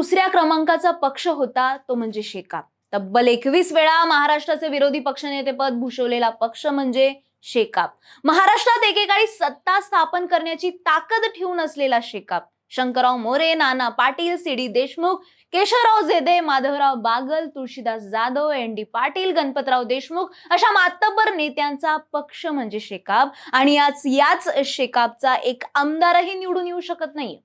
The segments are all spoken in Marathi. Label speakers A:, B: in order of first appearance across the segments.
A: दुसऱ्या क्रमांकाचा पक्ष होता तो म्हणजे शेकाप तब्बल एकवीस वेळा महाराष्ट्राचे विरोधी पक्षनेतेपद भूषवलेला पक्ष म्हणजे शेकाप महाराष्ट्रात एकेकाळी सत्ता स्थापन करण्याची ताकद ठेवून असलेला Shekap Shankarrao More Nana Patil C D Deshmukh Keshavrao Jedhe Madhavrao Bagal Tulshidas Jadhav N D Patil Ganpatrao Deshmukh अशा मातब्बर नेत्यांचा पक्ष म्हणजे शेकाप. आणि आज याच शेकापचा एक आमदारही निवडून येऊ शकत नाही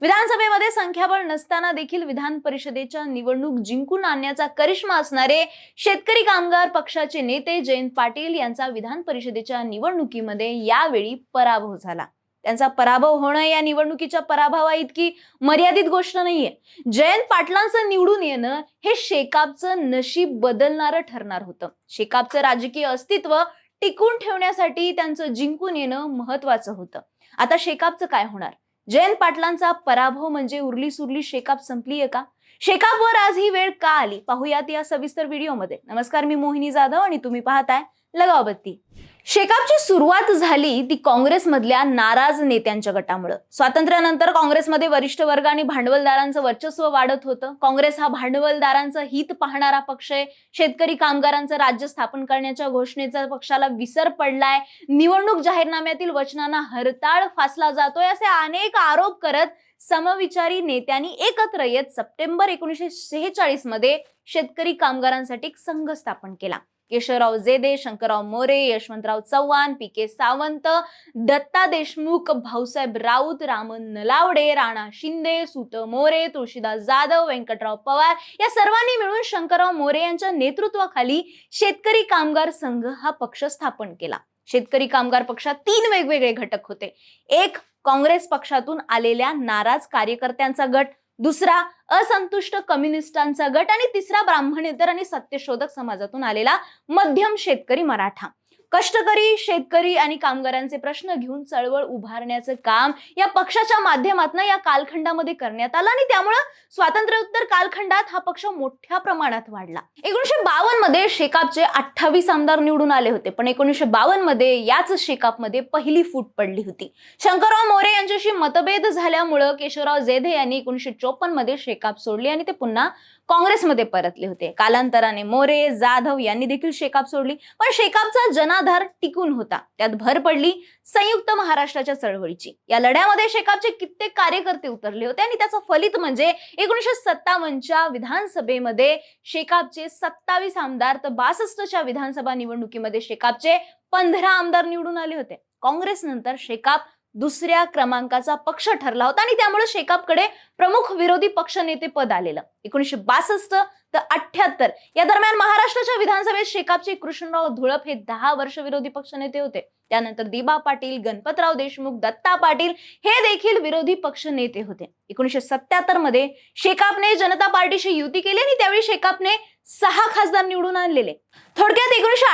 A: विधानसभेमध्ये संख्याबळ नसताना देखील विधान परिषदेच्या निवडणूक जिंकून आणण्याचा करिश्मा असणारे शेतकरी कामगार पक्षाचे नेते जयंत पाटील यांचा विधान परिषदेच्या निवडणुकीमध्ये यावेळी पराभव झाला. त्यांचा पराभव होणं या निवडणुकीच्या पराभवा इतकी मर्यादित गोष्ट नाहीये. जयंत पाटलांचं निवडून येणं हे शेकापचं नशीब बदलणारं ठरणार होतं. शेकापचं राजकीय अस्तित्व टिकून ठेवण्यासाठी त्यांचं जिंकून येणं महत्वाचं होतं. आता शेकापचं काय होणार? जयंत पाटलांचा पराभव म्हणजे उरली सुरली शेकाप संपलीये का? शेकापवर आज ही वेळ का आली? पाहूयात या सविस्तर व्हिडिओमध्ये नमस्कार मी मोहिनी जाधव आणि तुम्ही पाहताय लगावबत्ती. शेकापची सुरुवात झाली ती काँग्रेसमधल्या नाराज नेत्यांच्या गटामुळं. स्वातंत्र्यानंतर काँग्रेसमध्ये वरिष्ठ वर्ग आणि भांडवलदारांचं वर्चस्व वाढत होतं. काँग्रेस हा भांडवलदारांचं हित पाहणारा पक्ष आहे. शेतकरी कामगारांचं राज्य स्थापन करण्याच्या घोषणेचा पक्षाला विसर पडलाय. निवडणूक जाहीरनाम्यातील वचनांना हरताळ फासला जातोय असे अनेक आरोप करत समविचारी नेत्यांनी एकत्र येत सप्टेंबर एकोणीसशे सेहेचाळीसमध्ये शेतकरी कामगारांसाठी एक संघ स्थापन केला. केशवराव जेदे शंकरराव मोरे यशवंतराव चव्हाण पी के सावंत दत्ता देशमुख भाऊसाहेब राऊत रामन नलावडे राणा शिंदे सुत मोरे तुळशीदास जाधव व्यंकटराव पवार या सर्वांनी मिळून शंकरराव मोरे यांच्या नेतृत्वाखाली शेतकरी कामगार संघ हा पक्ष स्थापन केला. शेतकरी कामगार पक्षात तीन वेगवेगळे घटक होते. एक काँग्रेस पक्षातून आलेल्या नाराज कार्यकर्त्यांचा गट. दुसरा असंतुष्ट कम्युनिस्टांचा गट आणि तिसरा ब्राह्मणेतर आणि सत्यशोधक समाजातून आलेला मध्यम शेतकरी मराठा. कष्टकरी शेतकरी आणि कामगारांचे प्रश्न घेऊन चळवळ उभारण्याचं काम या पक्षाच्या माध्यमातून या कालखंडामध्ये करण्यात आलं आणि त्यामुळं स्वातंत्र्योत्तर कालखंडात हा पक्ष मोठ्या प्रमाणात वाढला. एकोणीशे बावन्नमध्ये शेकापचे अठ्ठावीस आमदार निवडून आले होते पण एकोणीशे बावन्नमध्ये याच शेकापमध्ये पहिली फूट पडली होती. शंकरराव मोरे यांच्याशी मतभेद झाल्यामुळं केशवराव जेधे यांनी एकोणीशे चोपन्नमध्ये शेकाप सोडली आणि ते पुन्हा काँग्रेसमध्ये परतले होते. कालांतराने मोरे जाधव यांनी देखील शेकाप सोडली. पण शेकापचा जनाधार टिकून होता. त्यात भर पडली संयुक्त महाराष्ट्राच्या चळवळीची. या लढ्यामध्ये शेकापचे कित्येक कार्यकर्ते उतरले होते आणि त्याचं फलित म्हणजे एकोणीसशे सत्तावन्नच्या विधानसभेमध्ये शेकापचे सत्तावीस आमदार तर बासष्टच्या विधानसभा निवडणुकीमध्ये शेकापचे पंधरा आमदार निवडून आले होते. काँग्रेस नंतर शेकाप दुसऱ्या क्रमांकाचा पक्ष ठरला होता आणि त्यामुळे शेकापकडे प्रमुख विरोधी पक्षनेते पद आलेलं. एकोणीशे बासष्ट तर अठ्याहत्तर या दरम्यान महाराष्ट्राच्या विधानसभेत शेकापचे कृष्णराव धुळप हे दहा वर्ष विरोधी पक्षनेते होते. त्यानंतर दिबा पाटील गणपतराव देशमुख दत्ता पाटील हे देखील विरोधी पक्ष नेते होते. एकोणीसशे सत्याहत्तरमध्ये शेकापने जनता पार्टीशी युती केली आणि त्यावेळी शेकापने सहा खासदार निवडून आणलेले. थोडक्यात एकोणीशे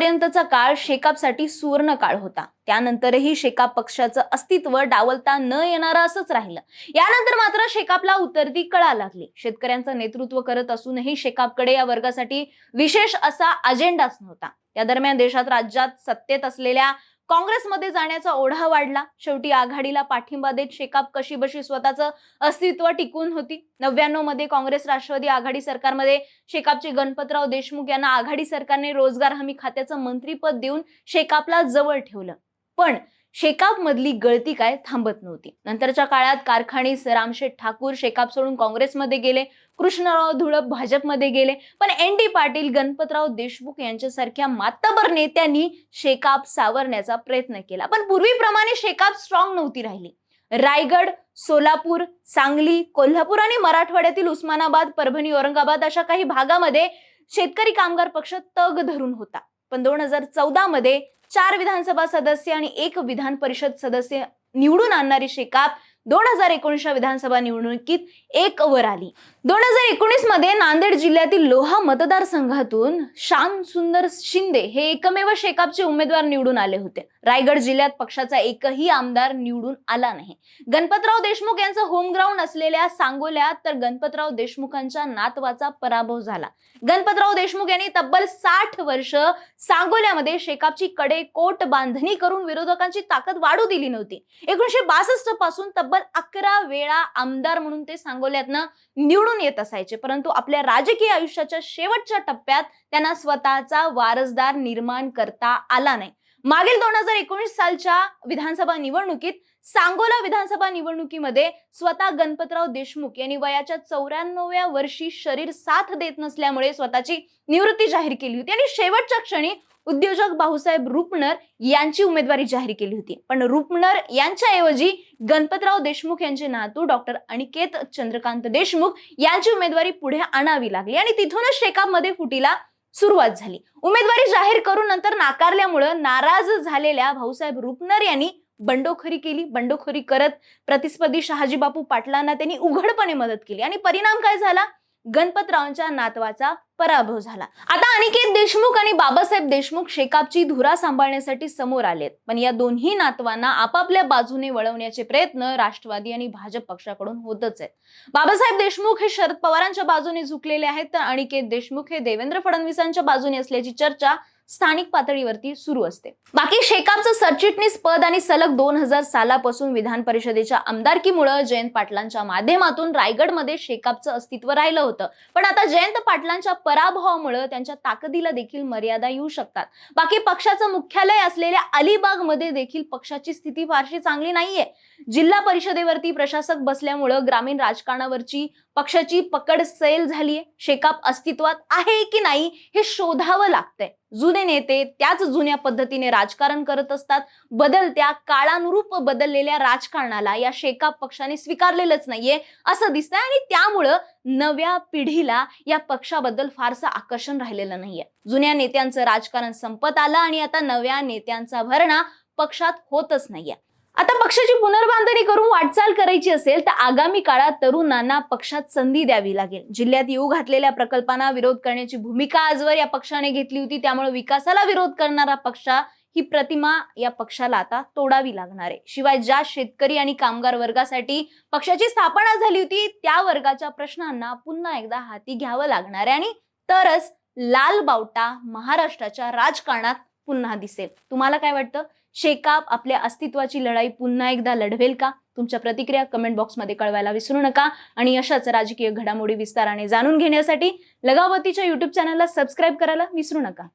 A: तोपर्यंतचा काळ शेकापसाठी सुवर्ण काळ होता. त्यानंतरही शेकाप पक्षाचं अस्तित्व डावलता न येणारं असंच राहिलं. यानंतर मात्र शेकापला उतरती कळा लागली. शेतकऱ्यांचं नेतृत्व करत असूनही शेकापकडे या वर्गासाठी विशेष असा अजेंडाच नव्हता. या दरम्यान देशात राज्यात सत्तेत असलेल्या काँग्रेसमध्ये जाण्याचा ओढा वाढला. शेवटी आघाडीला पाठिंबा देत शेकाप कशी बशी स्वतःचं अस्तित्व टिकून होती. नव्याण्णवमध्ये काँग्रेस राष्ट्रवादी आघाडी सरकारमध्ये शेकापचे गणपतराव देशमुख यांना आघाडी सरकारने रोजगार हमी खात्याचं मंत्रीपद देऊन शेकापला जवळ ठेवलं. पण शेकापमधली गळती काय थांबत नव्हती. नंतरच्या काळात कारखानीस रामशेठ ठाकूर शेकाप सोडून काँग्रेसमध्ये गेले कृष्णराव धुळप भाजपमध्ये गेले पण एन डी पाटील गणपतराव देशमुख यांच्यासारख्या मातबर नेत्यांनी शेकाप सावरण्याचा प्रयत्न केला. पण पूर्वीप्रमाणे शेकाप स्ट्रॉंग नव्हती राहिली. रायगड सोलापूर सांगली कोल्हापूर आणि मराठवाड्यातील उस्मानाबाद परभणी औरंगाबाद अशा काही भागामध्ये शेतकरी कामगार पक्ष तग धरून होता. पण दोन हजार चौदा मध्ये चार विधानसभा सदस्य आणि एक विधान परिषद सदस्य निवडून आणणारी शेकाप दोन हजार एकोणीसच्या विधानसभा निवडणुकीत एक वर आली. दोन हजार एकोणीसमध्ये नांदेड जिल्ह्यातील लोहा मतदारसंघातून श्याम सुंदर शिंदे हे एकमेव शेकापचे उमेदवार निवडून आले होते. रायगड जिल्ह्यात पक्षाचा एकही आमदार निवडून आला नाही. गणपतराव देशमुख यांचं होम ग्राउंड असलेल्या सांगोल्यात तर गणपतराव देशमुखांच्या नातवाचा पराभव झाला. गणपतराव देशमुख यांनी तब्बल साठ वर्ष सांगोल्यामध्ये शेकापची कडे कोट बांधणी करून विरोधकांची ताकद वाढू दिली नव्हती. एकोणीशे बासष्टपासून तब्बल अकरा वेळा आमदार म्हणून ते सांगोल्यातनं निवडून येत असायचे. परंतु आपल्या राजकीय आयुष्याच्या शेवटच्या टप्प्यात त्यांना स्वतःचा वारसदार निर्माण करता आला नाही. मागील दोन हजार एकोणीस सालच्या विधानसभा निवडणुकीत सांगोला विधानसभा निवडणुकीमध्ये स्वतः गणपतराव देशमुख यांनी वयाच्या चौऱ्याण्णव्या वर्षी शरीर साथ देत नसल्यामुळे स्वतःची निवृत्ती जाहीर केली होती. आणि शेवटच्या क्षणी उद्योजक भाऊसाहेब रुपनर यांची उमेदवारी जाहीर केली होती. पण रुपनर यांच्याऐवजी गणपतराव देशमुख यांचे नातू डॉक्टर अनिकेत चंद्रकांत देशमुख यांची उमेदवारी पुढे आणावी लागली आणि तिथूनच शेकापमध्ये फुटीला सुरुवात झाली. उमेदवारी जाहीर करून नंतर नाकारल्यामुळं नाराज झालेल्या भाऊसाहेब रुपनर यांनी बंडोखरी केली. बंडोखरी करत प्रतिस्पर्धी शहाजी बापू पाटलांना त्यांनी उघडपणे मदत केली आणि परिणाम काय झाला? गणपतरावांच्या नातवाचा पराभव झाला. आता अनिकेत देशमुख आणि बाबासाहेब देशमुख शेकापची धुरा सांभाळण्यासाठी समोर आलेत. पण या दोन्ही नातवांना आपापल्या बाजूने वळवण्याचे प्रयत्न राष्ट्रवादी आणि भाजप पक्षाकडून होतच आहेत. बाबासाहेब देशमुख हे शरद पवारांच्या बाजूने झुकलेले आहेत तर अनिकेत देशमुख हे देवेंद्र फडणवीसांच्या बाजूने असल्याची चर्चा स्थानिक पातळीवरती सुरू असते. बाकी शेकापचं सरचिटणीस पद आणि सलग दोन हजार सालापासून विधान परिषदेच्या आमदारकीमुळे जयंत पाटलांच्या माध्यमातून रायगडमध्ये शेकापचं अस्तित्व राहिलं होतं. पण आता जयंत पाटलांच्या पराभवामुळे त्यांच्या ताकदीला देखील मर्यादा येऊ शकतात. बाकी पक्षाचं मुख्यालय असलेल्या अलिबागमध्ये देखील पक्षाची स्थिती फारशी चांगली नाहीये. जिल्हा परिषदेवरती प्रशासक बसल्यामुळं ग्रामीण राजकारणावरची पक्षाची पकड सैल झालीये. शेकाप अस्तित्वात आहे की नाही हे शोधावं लागतंय. जुने नेते त्याच जुन्या पद्धतीने राजकारण करत असतात. बदलत्या काळानुरूप बदललेल्या राजकारणाला या शेकाप पक्षाने स्वीकारलेलंच नाहीये असं दिसतंय. आणि त्यामुळं नव्या पिढीला या पक्षाबद्दल फारसं आकर्षण राहिलेलं नाहीये. जुन्या नेत्यांचं राजकारण संपत आलं आणि आता नव्या नेत्यांचा भरणा पक्षात होतच नाहीये. आता पक्षाची पुनर्बांधणी करून वाटचाल करायची असेल तर आगामी काळात तरुणांना पक्षात संधी द्यावी लागेल. जिल्ह्यात येऊ घातलेल्या प्रकल्पांना विरोध करण्याची भूमिका आजवर या पक्षाने घेतली होती. त्यामुळे विकासाला विरोध करणारा पक्ष ही प्रतिमा या पक्षाला आता तोडावी लागणार आहे. शिवाय ज्या शेतकरी आणि कामगार वर्गासाठी पक्षाची स्थापना झाली होती त्या वर्गाच्या प्रश्नांना पुन्हा एकदा हाती घ्यावं लागणार आहे. आणि तरच लाल बावटा महाराष्ट्राच्या राजकारणात पुन्हा दिसेल. तुम्हाला काय वाटतं? शेकाप आपल्या अस्तित्वाची लढाई पुन्हा एकदा लढवेल का? तुमच्या प्रतिक्रिया कमेंट बॉक्समध्ये कळवायला विसरू नका. आणि अशाच राजकीय घडामोडी विस्ताराने जाणून घेण्यासाठी लगावतीच्या युट्यूब चॅनलला सबस्क्राईब करायला विसरू नका.